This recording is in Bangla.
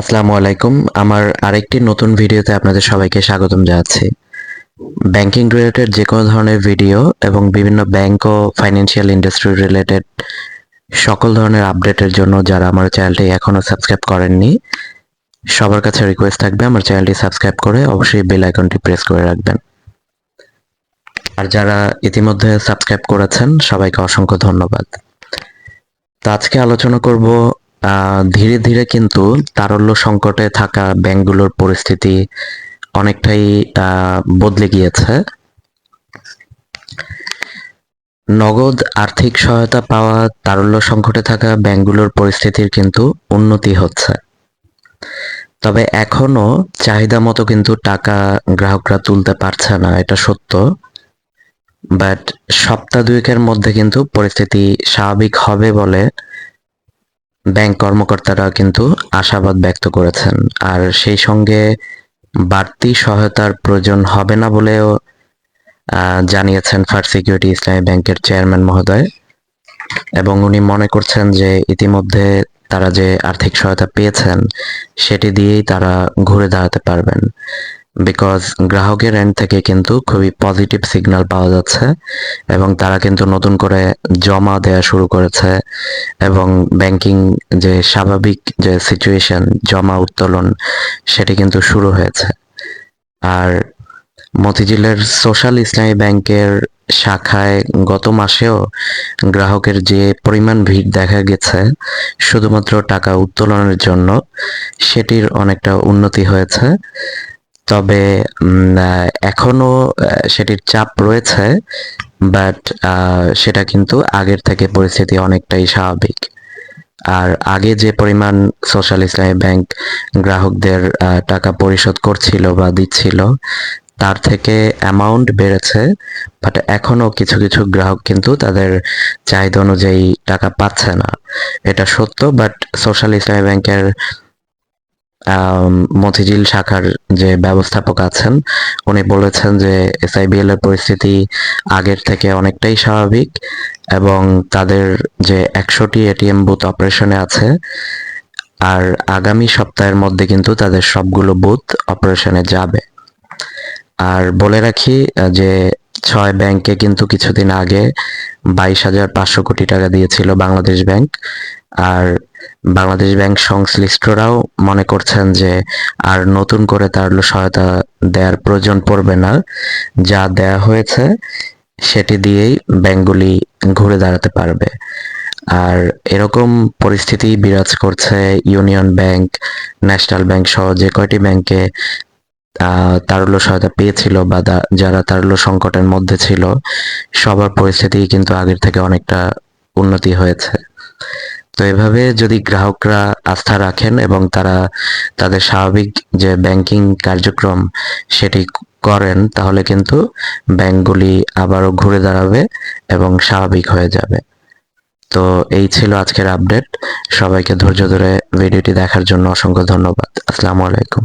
আসসালামু আলাইকুম। আমার আরেকটি নতুন ভিডিওতে আপনাদের সবাইকে স্বাগতম জানাচ্ছি। ব্যাংকিং রিলেটেড যে কোনো ধরনের ভিডিও এবং বিভিন্ন ব্যাংক ও ফাইন্যান্সিয়াল ইন্ডাস্ট্রি রিলেটেড সকল ধরনের আপডেটের জন্য যারা আমার চ্যানেলটি এখনও সাবস্ক্রাইব করেননি, সবার কাছে রিকোয়েস্ট থাকবে আমার চ্যানেলটি সাবস্ক্রাইব করে অবশ্যই বেল আইকনটি প্রেস করে রাখবেন। আর যারা ইতিমধ্যে সাবস্ক্রাইব করেছেন, সবাইকে অসংখ্য ধন্যবাদ। তো আজকে আলোচনা করব ধীরে ধীরে কিন্তু তারল্য সংকটে থাকা ব্যাংকগুলোর পরিস্থিতি অনেকটাই বদলে গিয়েছে। নগদ আর্থিক সহায়তা পাওয়া তারল্য সংকটে থাকা ব্যাংকগুলোর পরিস্থিতির কিন্তু উন্নতি হচ্ছে। তবে এখনও চাহিদা মতো কিন্তু টাকা গ্রাহকরা তুলতে পারছে না, এটা সত্য। বাট সপ্তাহ দুয়েকের মধ্যে কিন্তু পরিস্থিতি স্বাভাবিক হবে বলে ব্যাংক কর্মকর্তারা কিন্তু আশাবাদ ব্যক্ত করেছেন। আর সেই সঙ্গে বাড়তি সহায়তার প্রয়োজন হবে না বলেও জানিয়েছেন ফার্স্ট সিকিউরিটি ইসলামী ব্যাংকের চেয়ারম্যান মহোদয়। এবং উনি মনে করছেন যে ইতিমধ্যে তারা যে আর্থিক সহায়তা পেয়েছেন, সেটি দিয়েই তারা ঘুরে দাঁড়াতে পারবেন। বিকজ গ্রাহকের এন্ড থেকে কিন্তু খুবই পজিটিভ সিগন্যাল পাওয়া যাচ্ছে এবং তারা কিন্তু নতুন করে জমা দেয়া শুরু করেছে এবং ব্যাংকিং যে স্বাভাবিক যে সিচুয়েশন জমা উত্তোলন, সেটি কিন্তু শুরু হয়েছে। আর মতিঝিলের সোশ্যাল ইসলামী ব্যাংকের শাখায় গত মাসেও গ্রাহকের যে পরিমাণ ভিড় দেখা গেছে, শুধুমাত্র টাকা উত্তোলনের জন্য, সেটির অনেকটা উন্নতি হয়েছে। তবে এখনও সেটির চাপ রয়েছে বাট সেটা কিন্তু আগের থেকে পরিস্থিতি অনেকটাই স্বাভাবিক। আর আগে যে পরিমাণ সোশ্যাল ইসলামী ব্যাংক গ্রাহকদের টাকা পরিশোধ করছিল বা দিচ্ছিল, তার থেকে অ্যামাউন্ট বেড়েছে বাট এখনও কিছু কিছু গ্রাহক কিন্তু তাদের চাহিদা অনুযায়ী টাকা পাচ্ছে না। এটা সত্য বাট সোশ্যাল ইসলামী ব্যাংকের মতিঝিল শাখার যে ব্যবস্থাপক আছেন, উনি বলেছেন যে এসআইবিএল এর পরিস্থিতি আগের থেকে অনেকটাই স্বাভাবিক এবং তাদের যে একশোটি এটিএম বুথ অপারেশনে আছে, আর আগামী সপ্তাহের মধ্যে কিন্তু তাদের সবগুলো বুথ অপারেশনে যাবে। আর বলে রাখি যে ছয় ব্যাংকে কিন্তু কিছুদিন আগে বাইশ হাজার পাঁচশো কোটি টাকা দিয়েছিল বাংলাদেশ ব্যাংক। আর বাংলাদেশ ব্যাংক সংশ্লিষ্টরাও মনে করছেন যে আর নতুন করে তার সহায়তা দেওয়ার প্রয়োজন পড়বে না। যা দেয়া হয়েছে, সেটি দিয়েই ব্যাংকগুলি ঘুরে দাঁড়াতে পারবে। আর এরকম পরিস্থিতি বিরাজ করছে ইউনিয়ন ব্যাংক, ন্যাশনাল ব্যাংক সহ যে কয়টি ব্যাংকে তারল্য সহায়তা পেয়েছিল বা যারা তারল্য সংকটের মধ্যে ছিল, সবার পরিস্থিতি কিন্তু আগের থেকে অনেকটা উন্নতি হয়েছে। তো এভাবে যদি গ্রাহকরা আস্থা রাখেন এবং তারা তাদের স্বাভাবিক যে ব্যাংকিং কার্যক্রম সেটি করেন, তাহলে কিন্তু ব্যাংকগুলি আবারও ঘুরে দাঁড়াবে এবং স্বাভাবিক হয়ে যাবে। তো এই ছিল আজকের আপডেট। সবাইকে ধৈর্য ধরে ভিডিওটি দেখার জন্য অসংখ্য ধন্যবাদ। আসসালামু আলাইকুম।